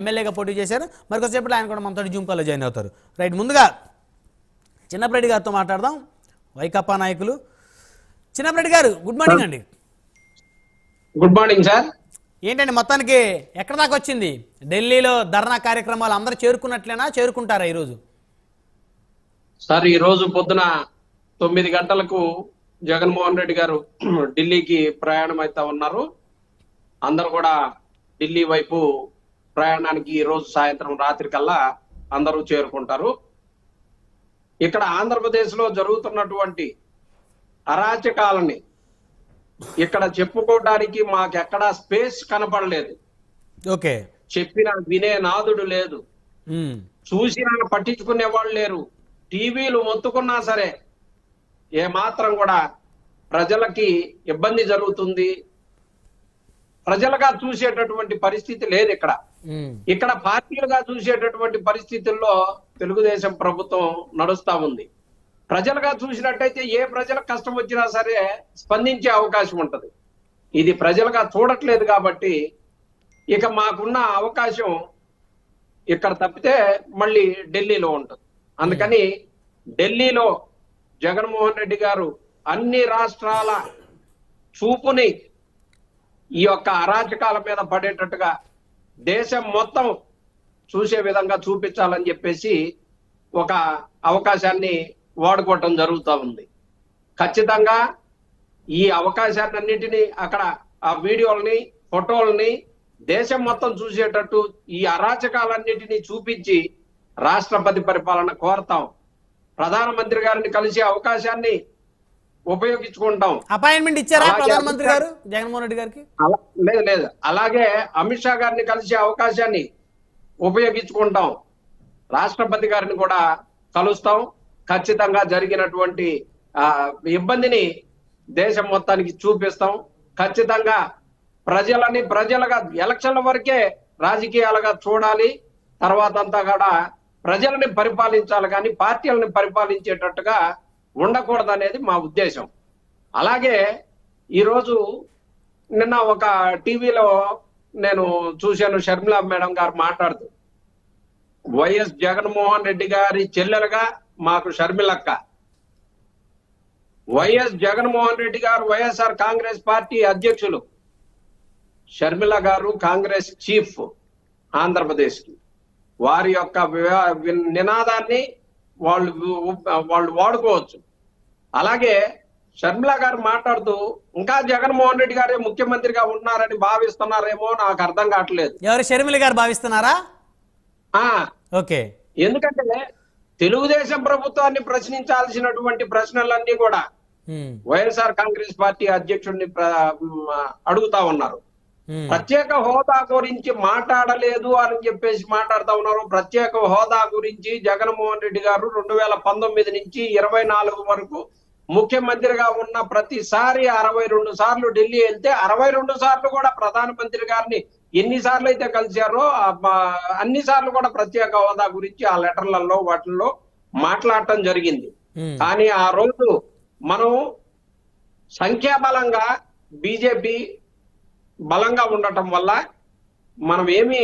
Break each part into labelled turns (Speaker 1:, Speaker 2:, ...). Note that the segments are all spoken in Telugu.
Speaker 1: ఎమ్మెల్యేగా పోటీ చేశారు. మరి కొద్దిసేపట్లో ఆయన కూడా మనతో జూమ్ కాల్లో జాయిన్ అవుతారు. రైట్ ముందుగా చిన్నప్పరెడ్డి గారితో మాట్లాడదాం. వైకాపా నాయకులు. చిన్నప్పరెడ్డి గారు గుడ్ మార్నింగ్ అండి.
Speaker 2: Good morning sir.
Speaker 1: ఏంటండి మొత్తానికి ఎక్కడ దాకా వచ్చింది? ఢిల్లీలో ధర్నా కార్యక్రమాలు అందరూ చేరుకున్నట్లేనా? చేరుకుంటారా ఈరోజు?
Speaker 2: సార్ ఈ రోజు పొద్దున తొమ్మిది గంటలకు జగన్మోహన్ రెడ్డి గారు ఢిల్లీకి ప్రయాణం అవుతా ఉన్నారు. అందరూ కూడా ఢిల్లీ వైపు ప్రయాణానికి ఈ రోజు సాయంత్రం రాత్రి కల్లా అందరూ చేరుకుంటారు. ఇక్కడ ఆంధ్రప్రదేశ్లో జరుగుతున్నటువంటి అరాచకాలని ఇక్కడ చెప్పుకోవడానికి మాకెక్కడా స్పేస్ కనపడలేదు.
Speaker 1: ఓకే.
Speaker 2: చెప్పిన వినే నాదుడు లేదు. చూసినా పట్టించుకునే వాళ్ళు లేరు. టీవీలు మొత్తుకున్నా సరే ఏ మాత్రం కూడా ప్రజలకి ఇబ్బంది జరుగుతుంది. ప్రజలుగా చూసేటటువంటి పరిస్థితి లేదు ఇక్కడ. ఇక్కడ పార్టీలుగా చూసేటటువంటి పరిస్థితుల్లో తెలుగుదేశం ప్రభుత్వం నడుస్తా ఉంది. ప్రజలుగా చూసినట్టయితే ఏ ప్రజలకు కష్టం వచ్చినా సరే స్పందించే అవకాశం ఉంటది. ఇది ప్రజలుగా చూడట్లేదు కాబట్టి ఇక మాకున్న అవకాశం ఇక్కడ తప్పితే మళ్ళీ ఢిల్లీలో ఉంటుంది. అందుకని ఢిల్లీలో జగన్మోహన్ రెడ్డి గారు అన్ని రాష్ట్రాల చూపుని ఈ యొక్క అరాచకాల మీద పడేటట్టుగా దేశం మొత్తం చూసే విధంగా చూపించాలని చెప్పేసి ఒక అవకాశాన్ని వాడుకోవటం జరుగుతూ ఉంది. ఖచ్చితంగా ఈ అవకాశాలన్నింటినీ అక్కడ ఆ వీడియోల్ని ఫోటోల్ని దేశం మొత్తం చూసేటట్టు ఈ అరాచకాలన్నింటినీ చూపించి రాష్ట్రపతి పరిపాలన కోరతాం. ప్రధానమంత్రి గారిని కలిసే అవకాశాన్ని ఉపయోగించుకుంటాం.
Speaker 1: అపాయింట్మెంట్ ఇచ్చారా ప్రధానమంత్రి గారు? జగన్మోహన్ రెడ్డి గారికి?
Speaker 2: లేదు లేదు. అలాగే అమిత్ షా గారిని కలిసే అవకాశాన్ని ఉపయోగించుకుంటాం. రాష్ట్రపతి గారిని కూడా కలుస్తాం. ఖచ్చితంగా జరిగినటువంటి ఆ, ఇబ్బందిని దేశం మొత్తానికి చూపిస్తాం. ఖచ్చితంగా ప్రజలని ప్రజలుగా ఎలక్షన్ల వరకే రాజకీయాలుగా చూడాలి. తర్వాత అంతా కూడా ప్రజలని పరిపాలించాలి కానీ పార్టీలను పరిపాలించేటట్టుగా ఉండకూడదు అనేది మా ఉద్దేశం. అలాగే ఈరోజు నిన్న ఒక టీవీలో నేను చూశాను షర్మిల మేడం గారు మాట్లాడుతూ వైఎస్ జగన్మోహన్ రెడ్డి గారి చెల్లెలుగా మాకు షర్మిలక్క వైఎస్ జగన్మోహన్ రెడ్డి గారు వైఎస్ఆర్ కాంగ్రెస్ పార్టీ అధ్యక్షులు. షర్మిల గారు కాంగ్రెస్ చీఫ్ ఆంధ్రప్రదేశ్కి వారి యొక్క నినాదాన్ని వాళ్ళు వాళ్ళు వాడుకోవచ్చు. అలాగే షర్మిల గారు మాట్లాడుతూ ఇంకా జగన్మోహన్ రెడ్డి గారే ముఖ్యమంత్రిగా ఉన్నారని భావిస్తున్నారేమో నాకు అర్థం కావట్లేదు.
Speaker 1: ఎవరు షర్మిల గారు భావిస్తున్నారా?
Speaker 2: ఆ.
Speaker 1: ఓకే.
Speaker 2: ఎందుకంటే తెలుగుదేశం ప్రభుత్వాన్ని ప్రశ్నించాల్సినటువంటి ప్రశ్నలన్నీ కూడా వైఎస్ఆర్ కాంగ్రెస్ పార్టీ అధ్యక్షుడిని అడుగుతా ఉన్నారు. ప్రత్యేక హోదా గురించి మాట్లాడలేదు అని చెప్పేసి మాట్లాడుతా ఉన్నారు. ప్రత్యేక హోదా గురించి జగన్మోహన్ రెడ్డి గారు రెండు వేల పంతొమ్మిది నుంచి ఇరవై నాలుగు వరకు ముఖ్యమంత్రిగా ఉన్న ప్రతిసారి అరవై రెండు సార్లు ఢిల్లీ వెళ్తే అరవై రెండు సార్లు కూడా ప్రధానమంత్రి గారిని ఎన్ని సార్లు అయితే కలిశారో అన్ని సార్లు కూడా ప్రత్యేక హోదా గురించి ఆ లెటర్లలో వాటిల్లో మాట్లాడటం జరిగింది. కానీ ఆ రోజు మనం సంఖ్యాబలంగా బీజేపీ బలంగా ఉండటం వల్ల మనం ఏమీ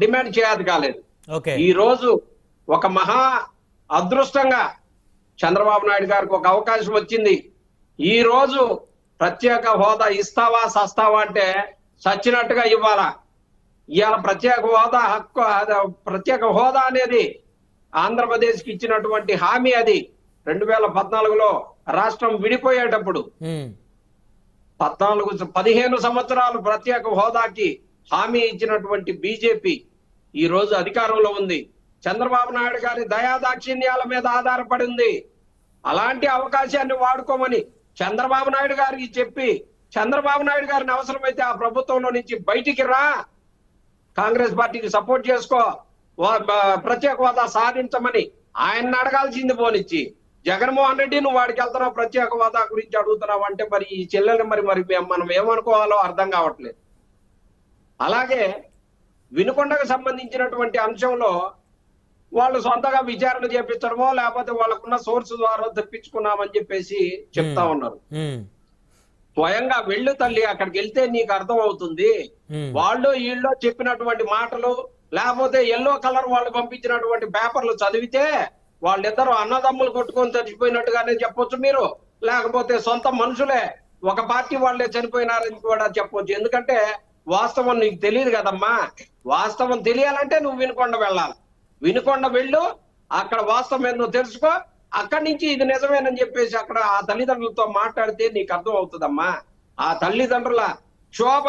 Speaker 2: డిమాండ్ చేయాలి కాలేదు. ఈ రోజు ఒక మహా అదృష్టంగా చంద్రబాబు నాయుడు గారికి ఒక అవకాశం వచ్చింది. ఈ రోజు ప్రత్యేక హోదా ఇస్తావా సస్తావా అంటే చచ్చినట్టుగా ఇవ్వాలా? ఇవాళ ప్రత్యేక హోదా హక్కు ప్రత్యేక హోదా అనేది ఆంధ్రప్రదేశ్కి ఇచ్చినటువంటి హామీ అది. రెండు వేల పద్నాలుగులో రాష్ట్రం విడిపోయేటప్పుడు పద్నాలుగు పదిహేను సంవత్సరాలు ప్రత్యేక హోదాకి హామీ ఇచ్చినటువంటి బీజేపీ ఈ రోజు అధికారంలో ఉంది. చంద్రబాబు నాయుడు గారి దయాదాక్షిణ్యాల మీద ఆధారపడి ఉంది. అలాంటి అవకాశాన్ని వాడుకోమని చంద్రబాబు నాయుడు గారికి చెప్పి చంద్రబాబు నాయుడు గారిని అవసరమైతే ఆ ప్రభుత్వంలో నుంచి బయటికి రా. కాంగ్రెస్ పార్టీకి సపోర్ట్ చేసుకో. ప్రత్యేక హోదా సాధించమని ఆయన అడగాల్సింది పోనిచ్చి జగన్మోహన్ రెడ్డి నువ్వు వాడికి వెళ్తున్నావు ప్రత్యేక హోదా గురించి అడుగుతున్నావు అంటే మరి ఈ చెల్లెల్ని మరి మరి మేము- మనం ఏమనుకోవాలో అర్థం కావట్లేదు. అలాగే వినుకొండకు సంబంధించినటువంటి అంశంలో వాళ్ళు సొంతగా విచారణ చేపించడమో లేకపోతే వాళ్ళకున్న సోర్స్ ద్వారా తెప్పించుకున్నామని చెప్పేసి చెప్తా ఉన్నారు. స్వయంగా వెళ్ళు తల్లి అక్కడికి వెళ్తే నీకు అర్థం అవుతుంది. వాళ్ళు వీళ్ళు చెప్పినటువంటి మాటలు లేకపోతే ఎల్లో కలర్ వాళ్ళు పంపించినటువంటి పేపర్లు చదివితే వాళ్ళిద్దరు అన్నదమ్ములు కొట్టుకొని చచ్చిపోయినట్టుగానే చెప్పొచ్చు మీరు. లేకపోతే సొంత మనుషులే ఒక పార్టీ వాళ్ళే చనిపోయినారని కూడా చెప్పొచ్చు. ఎందుకంటే వాస్తవం నీకు తెలియదు కదమ్మా. వాస్తవం తెలియాలంటే నువ్వు వినుకొండ వెళ్ళాలి. వినుకొండ వెళ్ళు అక్కడ వాస్తవం ఏందో తెలుసుకో. అక్కడి నుంచి ఇది నిజమేనని చెప్పేసి అక్కడ ఆ తల్లిదండ్రులతో మాట్లాడితే నీకు అర్థం అవుతుందమ్మా ఆ తల్లిదండ్రుల క్షోభ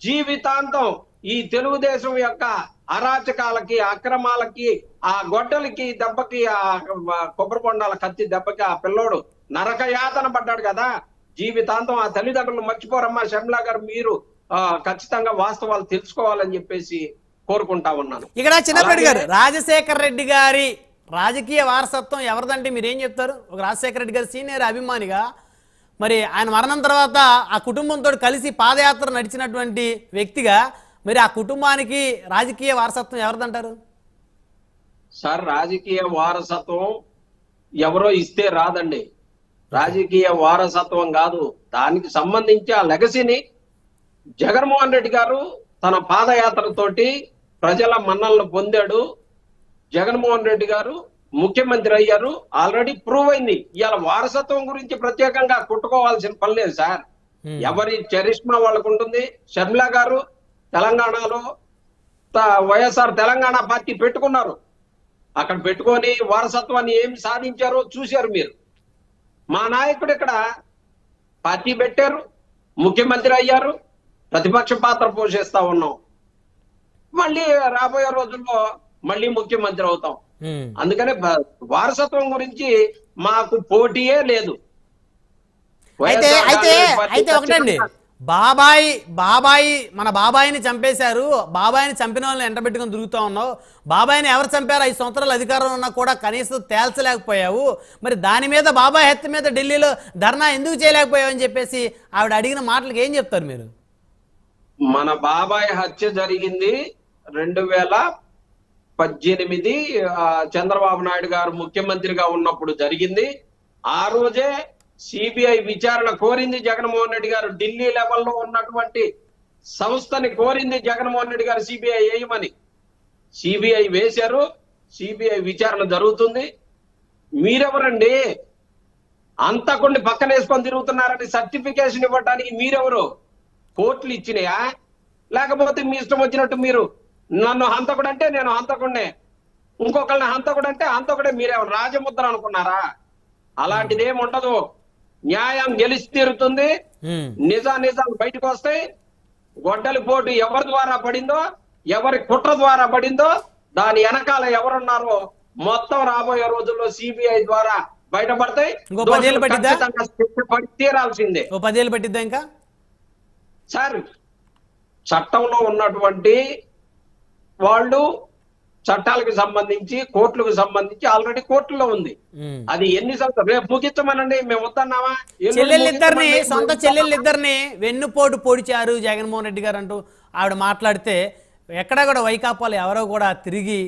Speaker 2: జీవితాంతం ఈ తెలుగుదేశం యొక్క అరాచకాలకి అక్రమాలకి ఆ గొడ్డలకి దెబ్బకి ఆ కొబ్బరి బొండాల కత్తి దెబ్బకి ఆ పిల్లోడు నరక యాతన పడ్డాడు కదా. జీవితాంతం ఆ తల్లిదండ్రులు మర్చిపోరమ్మా. షర్మిలా గారు మీరు ఆ, ఖచ్చితంగా వాస్తవాలు తెలుసుకోవాలని చెప్పేసి కోరుకుంటా ఉన్నాను.
Speaker 1: ఇక్కడ చిన్నప్పటి గారు రాజశేఖర్ రెడ్డి గారి రాజకీయ వారసత్వం ఎవరిదంటే మీరు ఏం చెప్తారు? ఒక రాజశేఖర రెడ్డి గారి సీనియర్ అభిమానిగా. మరి ఆయన మరణం తర్వాత ఆ కుటుంబంతో కలిసి పాదయాత్ర నడిచినటువంటి వ్యక్తిగా మరి ఆ కుటుంబానికి రాజకీయ వారసత్వం ఎవరిదంటారు?
Speaker 2: సార్ రాజకీయ వారసత్వం ఎవరో ఇస్తే రాదండి. రాజకీయ వారసత్వం కాదు. దానికి సంబంధించి ఆ లెగసీని జగన్మోహన్ రెడ్డి గారు తన పాదయాత్రతోటి ప్రజల మన్నలను పొందాడు జగన్మోహన్ రెడ్డి గారు. ముఖ్యమంత్రి అయ్యారు. ఆల్రెడీ ప్రూవ్ అయింది. ఇవాళ వారసత్వం గురించి ప్రత్యేకంగా కుట్టుకోవాల్సిన పని లేదు సార్. ఎవరి చరిష్మా వాళ్ళకు ఉంటుంది. షర్మిల గారు తెలంగాణలో వైఎస్ఆర్ తెలంగాణ పార్టీ పెట్టుకున్నారు. అక్కడ పెట్టుకొని వారసత్వాన్ని ఏమి సాధించారో చూశారు మీరు. మా నాయకుడు ఇక్కడ పార్టీ పెట్టారు. ముఖ్యమంత్రి అయ్యారు. ప్రతిపక్ష పాత్ర పోషిస్తా ఉన్నాం. మళ్ళీ రాబోయే రోజుల్లో మళ్ళీ ముఖ్యమంత్రి అవుతాం. అందుకనే వారసత్వం గురించి మాకు పోటీయే లేదు.
Speaker 1: అయితే అయితే అయితే ఒకటండి. బాబాయి బాబాయి మన బాబాయిని చంపేశారు. బాబాయిని చంపిన వాళ్ళని ఎంటబెట్టుకొని తిరుగుతూ ఉన్నావు. బాబాయిని ఎవరు చంపారు? ఐదు సంవత్సరాలు అధికారం ఉన్నా కూడా కనీసం తేల్చలేకపోయావు. మరి దాని మీద బాబాయ్ హత్య మీద ఢిల్లీలో ధర్నా ఎందుకు చేయలేకపోయావు అని చెప్పేసి ఆవిడ అడిగిన మాటలకు ఏం చెప్తారు మీరు?
Speaker 2: మన బాబాయ్ హత్య జరిగింది. రెండు వేల పద్దెనిమిది చంద్రబాబు నాయుడు గారు ముఖ్యమంత్రిగా ఉన్నప్పుడు జరిగింది. ఆ రోజే సిబిఐ విచారణ కోరింది జగన్మోహన్ రెడ్డి గారు. ఢిల్లీ లెవెల్లో ఉన్నటువంటి సంస్థని కోరింది జగన్మోహన్ రెడ్డి గారు సిబిఐ వేయమని సిబిఐ వేశారు. సిబిఐ విచారణ జరుగుతుంది. మీరెవరండి? అంతకుండా పక్కన వేసుకొని తిరుగుతున్నారని సర్టిఫికేషన్ ఇవ్వడానికి మీరెవరు? కోర్టులు ఇచ్చినాయా? లేకపోతే మీ ఇష్టం వచ్చినట్టు మీరు నన్ను హంతకుడు అంటే నేను హంతకుడినే ఇంకొకరిని హంతకుడు అంటే హంతకుడే మీరేమో రాజముద్ర అనుకున్నారా? అలాంటిది ఏమి ఉండదు న్యాయం గెలిచి తీరుతుంది. నిజా నిజాలు బయటకు వస్తాయి గొడ్డలి పోటు ఎవరి ద్వారా పడిందో ఎవరి కుట్ర ద్వారా పడిందో దాని వెనకాల ఎవరున్నారో మొత్తం రాబోయే రోజుల్లో సిబిఐ ద్వారా బయటపడతాయి. తీరాల్సిందే.
Speaker 1: పదేళ్ళు పట్టిద్దా ఇంకా?
Speaker 2: సార్ చట్టంలో ఉన్నటువంటి వాళ్ళు చట్టాలకు సంబంధించి కోర్టులకు సంబంధించి ఆల్రెడీ కోర్టులో ఉంది. అది ఎన్ని రేపు ముగించమనండి మేము వద్దన్నామా?
Speaker 1: చెల్లెళ్ళిద్దరిని. సొంత చెల్లెళ్ళిద్దరిని వెన్నుపోటు పొడిచారు జగన్మోహన్ రెడ్డి గారు అంటూ ఆవిడ మాట్లాడితే ఎక్కడా కూడా వైకాపాలు ఎవరో కూడా తిరిగి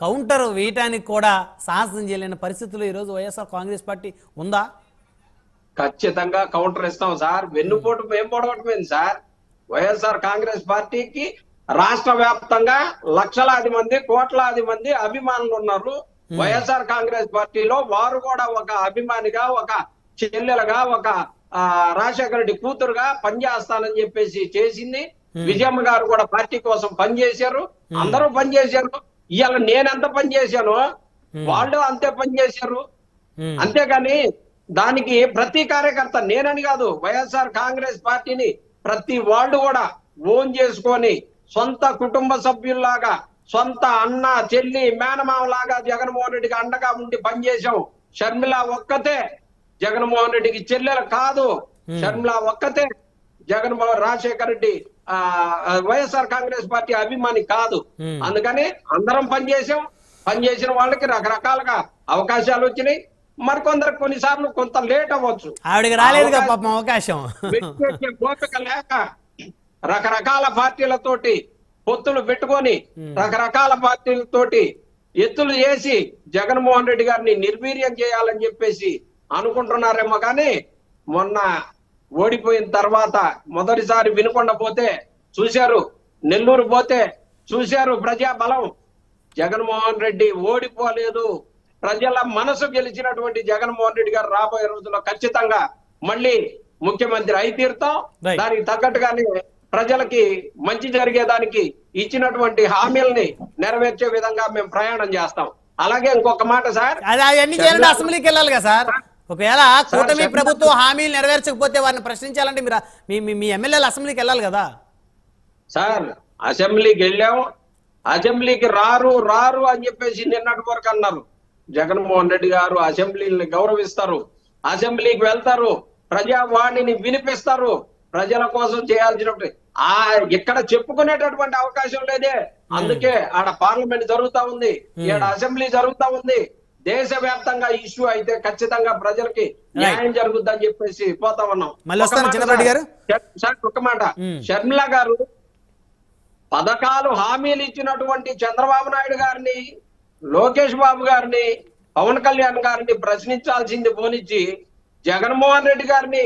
Speaker 1: కౌంటర్ వేయటానికి కూడా సాహసం చేయలేని పరిస్థితులు ఈరోజు వైఎస్ఆర్ కాంగ్రెస్ పార్టీ ఉందా?
Speaker 2: ఖచ్చితంగా కౌంటర్ ఇస్తాం సార్. వెన్నుపోటు మేము పొడవటమేంది సార్? వైఎస్ఆర్ కాంగ్రెస్ పార్టీకి రాష్ట్ర వ్యాప్తంగా లక్షలాది మంది కోట్లాది మంది అభిమానులు ఉన్నారు. వైఎస్ఆర్ కాంగ్రెస్ పార్టీలో వారు కూడా ఒక అభిమానిగా ఒక చెల్లెలుగా ఒక ఆ, రాజశేఖర రెడ్డి కూతురుగా పనిచేస్తానని చెప్పేసి చేసింది. విజయమ్మ గారు కూడా పార్టీ కోసం పనిచేశారు. అందరూ పనిచేశారు. ఇవాళ నేనెంత పని చేశాను వాళ్ళు అంతే పని చేశారు.
Speaker 1: ఉమ్.
Speaker 2: అంతేగాని దానికి ప్రతి కార్యకర్త నేనని కాదు వైఎస్ఆర్ కాంగ్రెస్ పార్టీని ప్రతి వాళ్ళు కూడా ఓన్ చేసుకొని సొంత కుటుంబ సభ్యుల్లాగా సొంత అన్న చెల్లి మేనమామ లాగా జగన్మోహన్ రెడ్డికి అండగా ఉండి పనిచేశాం షర్మిల ఒక్కతే జగన్మోహన్ రెడ్డికి చెల్లెలు కాదు. షర్మిల ఒక్కతే జగన్మోహన్ రాజశేఖర రెడ్డి ఆ వైఎస్ఆర్ కాంగ్రెస్ పార్టీ అభిమాని కాదు. అందుకని అందరం పనిచేసాం పనిచేసిన వాళ్ళకి రకరకాలుగా అవకాశాలు వచ్చినాయి. మరికొందరికి కొన్నిసార్లు కొంత లేట్ అవ్వచ్చు.
Speaker 1: ఆవిడకి రాలేదుగా పాపం అవకాశం.
Speaker 2: లేక రకరకాల పార్టీలతోటి పొత్తులు పెట్టుకొని రకరకాల పార్టీలతోటి ఎత్తులు చేసి జగన్మోహన్ రెడ్డి గారిని నిర్వీర్యం చేయాలని చెప్పేసి అనుకుంటున్నారేమో కానీ మొన్న ఓడిపోయిన తర్వాత మొదటిసారి వినుకొండ పోతే చూశారు నెల్లూరు పోతే చూశారు ప్రజా బలం జగన్మోహన్ రెడ్డి ఓడిపోలేదు. ప్రజల మనసు గెలిచినటువంటి జగన్మోహన్ రెడ్డి గారు రాబోయే రోజుల్లో ఖచ్చితంగా మళ్ళీ ముఖ్యమంత్రి అయి తీరుతాం. దానికి తగ్గట్టుగానే ప్రజలకి మంచి జరిగేదానికి ఇచ్చినటువంటి హామీల్ని నెరవేర్చే విధంగా మేము ప్రయాణం చేస్తాం. అలాగే ఇంకొక మాట సార్.
Speaker 1: అది అవన్నీ చేయాలంటే అసెంబ్లీకి వెళ్ళాలి కదా సార్. ఒకవేళ కూటమి ప్రభుత్వం హామీలు నెరవేర్చకపోతే వారిని ప్రశ్నించాలంటే మీరు మీ మీ- మీ ఎమ్మెల్యేలు అసెంబ్లీకి వెళ్ళాలి కదా.
Speaker 2: సార్ అసెంబ్లీకి వెళ్ళాం అసెంబ్లీకి రారు రారు అని చెప్పేసి నిన్నటి వరకు అన్నారు. జగన్మోహన్ రెడ్డి గారు అసెంబ్లీని గౌరవిస్తారు. అసెంబ్లీకి వెళ్తారు. ప్రజావాణిని వినిపిస్తారు. ప్రజల కోసం చేయాల్సినటువంటి ఆ ఇక్కడ చెప్పుకునేటటువంటి అవకాశం లేదే. అందుకే ఆడ పార్లమెంట్ జరుగుతా ఉంది. ఈడ అసెంబ్లీ జరుగుతా ఉంది. దేశవ్యాప్తంగా ఇష్యూ అయితే ఖచ్చితంగా ప్రజలకి న్యాయం జరుగుద్దని చెప్పేసి పోతా ఉన్నాం. సార్, ఒక మాట. షర్మిల గారు పథకాలు హామీలు ఇచ్చినటువంటి చంద్రబాబు నాయుడు గారిని లోకేష్ బాబు గారిని పవన్ కళ్యాణ్ గారిని ప్రశ్నించాల్సింది పోనిచ్చి జగన్మోహన్ రెడ్డి గారిని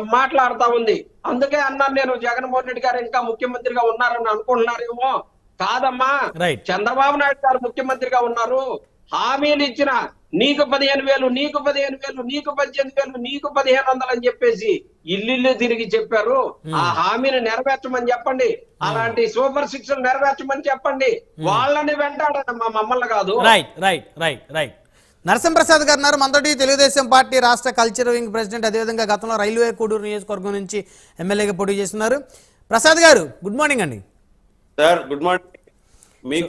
Speaker 2: మాట్లాడుతా ఉంది. అందుకే అన్నాను నేను జగన్మోహన్ రెడ్డి గారు ఇంకా ముఖ్యమంత్రిగా ఉన్నారని అనుకుంటున్నారేమో. కాదమ్మా. చంద్రబాబు నాయుడు గారు ముఖ్యమంత్రిగా ఉన్నారు. హామీలు ఇచ్చిన నీకు పదిహేను వేలు నీకు పదిహేను వేలు నీకు పద్దెనిమిది వేలు నీకు పదిహేను వందలు అని చెప్పేసి ఇల్లు తిరిగి చెప్పారు. ఆ హామీని నెరవేర్చమని చెప్పండి. అలాంటి సూపర్ సిక్స్ నెరవేర్చమని చెప్పండి. వాళ్ళని వెంటాడండి మా మమ్మల్ని కాదు.
Speaker 1: Right right right right Narasimhaprasad గారు ఉన్నారు. మనతోటి తెలుగుదేశం పార్టీ రాష్ట్ర కల్చర్ వింగ్ ప్రెసిడెంట్ అదేవిధంగా గతంలో రైల్వే కూడూరు నియోజకవర్గం నుంచి ఎమ్మెల్యేగా పోటీ చేస్తున్నారు. ప్రసాద్ గారు గుడ్ మార్నింగ్ అండి.
Speaker 3: సార్ గుడ్ మార్నింగ్ మీకు